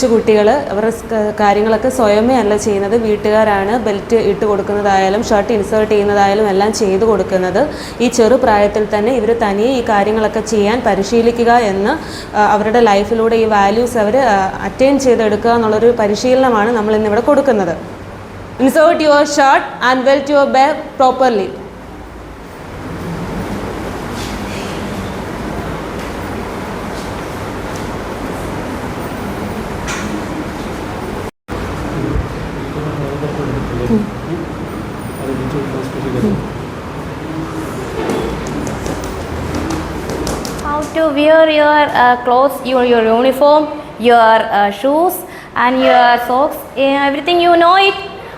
കൊച്ചു കുട്ടികൾ അവരുടെ കാര്യങ്ങളൊക്കെ സ്വയമേ അല്ല ചെയ്യുന്നത്. വീട്ടുകാരാണ് ബെൽറ്റ് ഇട്ട് കൊടുക്കുന്നതായാലും ഷർട്ട് ഇൻസേർട്ട് ചെയ്യുന്നതായാലും എല്ലാം ചെയ്തു കൊടുക്കുന്നത്. ഈ ചെറു പ്രായത്തിൽ തന്നെ ഇവർ തനിയെ ഈ കാര്യങ്ങളൊക്കെ ചെയ്യാൻ പരിശീലിക്കുക എന്ന് അവരുടെ ലൈഫിലൂടെ ഈ വാല്യൂസ് അവർ അറ്റൈൻ ചെയ്തെടുക്കുക എന്നുള്ളൊരു പരിശീലനമാണ് നമ്മൾ ഇന്നിവിടെ കൊടുക്കുന്നത്. Insert your shirt and belt your be properly. How to wear your uh, clothes, your, your uniform, your uh, shoes and your socks, eh, everything you know it.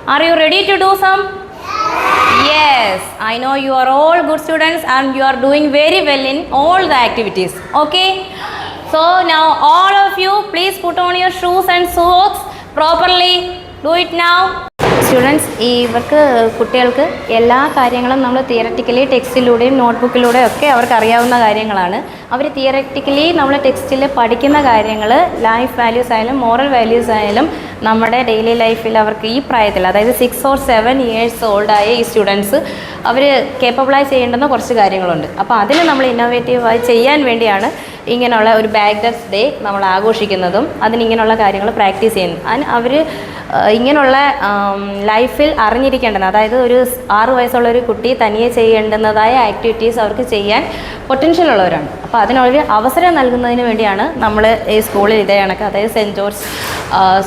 Are you ready to do some? Yes, I know you are all good students and you are doing very well in all the activities. Okay? So now all of you please put on your shoes and socks properly. Do it now. Students ഇവർക്ക് കുട്ടികൾക്ക് എല്ലാ കാര്യങ്ങളും നമ്മൾ theoretically ടെക്സ്റ്റിലൂടെയും നോട്ട്ബുക്കിലൂടെയും ഒക്കെ അവർക്ക് അറിയാവുന്ന കാര്യങ്ങളാണ്. അവർ theoretically നമ്മൾ ടെക്സ്റ്റിൽ പഠിക്കുന്ന കാര്യങ്ങൾ ലൈഫ് വാല്യൂസ് ആയാലും മോറൽ വാല്യൂസ് ആയാലും നമ്മുടെ ഡെയിലി ലൈഫിൽ അവർക്ക് ഈ പ്രായത്തിൽ അതായത് സിക്സ് ഓർ സെവൻ ഇയേഴ്സ് ഓൾഡായ ഈ സ്റ്റുഡൻസ് അവർ കേപ്പബിളായി ചെയ്യേണ്ടുന്ന കുറച്ച് കാര്യങ്ങളുണ്ട്. അപ്പോൾ അതിന് നമ്മൾ ഇന്നോവേറ്റീവായി ചെയ്യാൻ വേണ്ടിയാണ് ഇങ്ങനെയുള്ള ഒരു ബാഗ്ഡസ് ഡേ നമ്മൾ ആഘോഷിക്കുന്നതും അതിന് ഇങ്ങനെയുള്ള കാര്യങ്ങൾ പ്രാക്ടീസ് ചെയ്യുന്നു. അതിന് അവർ ഇങ്ങനെയുള്ള ലൈഫിൽ അറിഞ്ഞിരിക്കേണ്ടത് അതായത് ഒരു ആറ് വയസ്സുള്ള ഒരു കുട്ടി തനിയെ ചെയ്യേണ്ടുന്നതായ ആക്ടിവിറ്റീസ് അവർക്ക് ചെയ്യാൻ പൊട്ടൻഷ്യൽ ഉള്ളവരാണ്. അപ്പോൾ അതിനൊരു അവസരം നൽകുന്നതിന് വേണ്ടിയാണ് നമ്മൾ ഈ സ്കൂളിൽ ഇതേ കണക്ക് അതായത് സെന്റ് ജോർജ്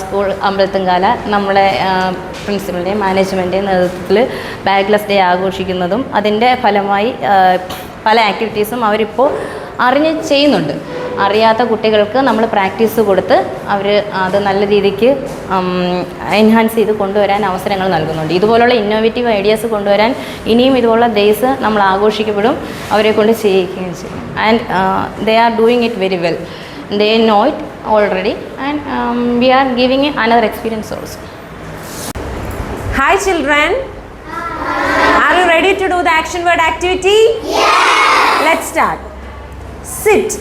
സ്കൂൾ അമ്പലത്തുംകാല നമ്മളെ പ്രിൻസിപ്പളിന്റെയും മാനേജ്മെന്റിന്റെയും നേതൃത്വത്തിൽ ബാഗ്ലെസ് ഡേ ആഘോഷിക്കുന്നതും അതിന്റെ ഫലമായി പല ആക്ടിവിറ്റീസും അവരിപ്പോൾ അറിഞ്ഞ് ചെയ്യുന്നുണ്ട്. അറിയാത്ത കുട്ടികൾക്ക് നമ്മൾ പ്രാക്ടീസ് കൊടുത്ത് അവർ അത് നല്ല രീതിക്ക് എൻഹാൻസ് ചെയ്ത് കൊണ്ടുവരാൻ അവസരങ്ങൾ നൽകുന്നുണ്ട്. ഇതുപോലുള്ള ഇന്നോവേറ്റീവ് ഐഡിയാസ് കൊണ്ടുവരാൻ ഇനിയും ഇതുപോലുള്ള ഡേയ്സ് നമ്മൾ ആഘോഷിക്കപ്പെടും. അവരെ കൊണ്ട് ചെയ്യിക്കുകയും ചെയ്യും. And they are doing it very well they know it already and we are giving another experience also hi children are you ready to do the action word activity let start. Sit.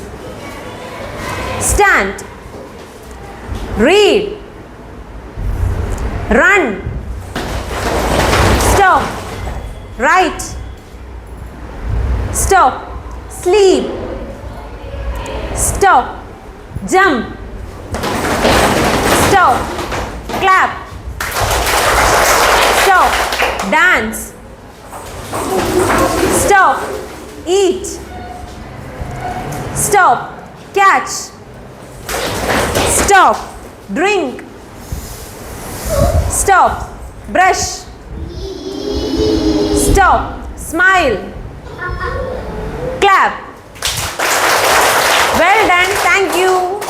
Stand. Read. Run. Stop. Write. Stop. Sleep. Stop. Jump. Stop. Clap. Stop. Dance. Stop. Eat. Stop. Catch. Stop. Drink. Stop. Brush. Stop. Smile. Clap. Well done. Thank you.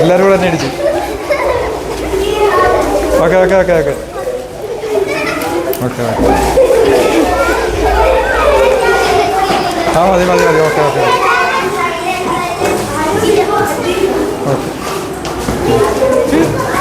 എല്ലാവരും കൂടെ തന്നെ അടിച്ചു okay okay okay okay Okej. Ah, Ja, det var det. Okej, ok, ok. Okay. Okay.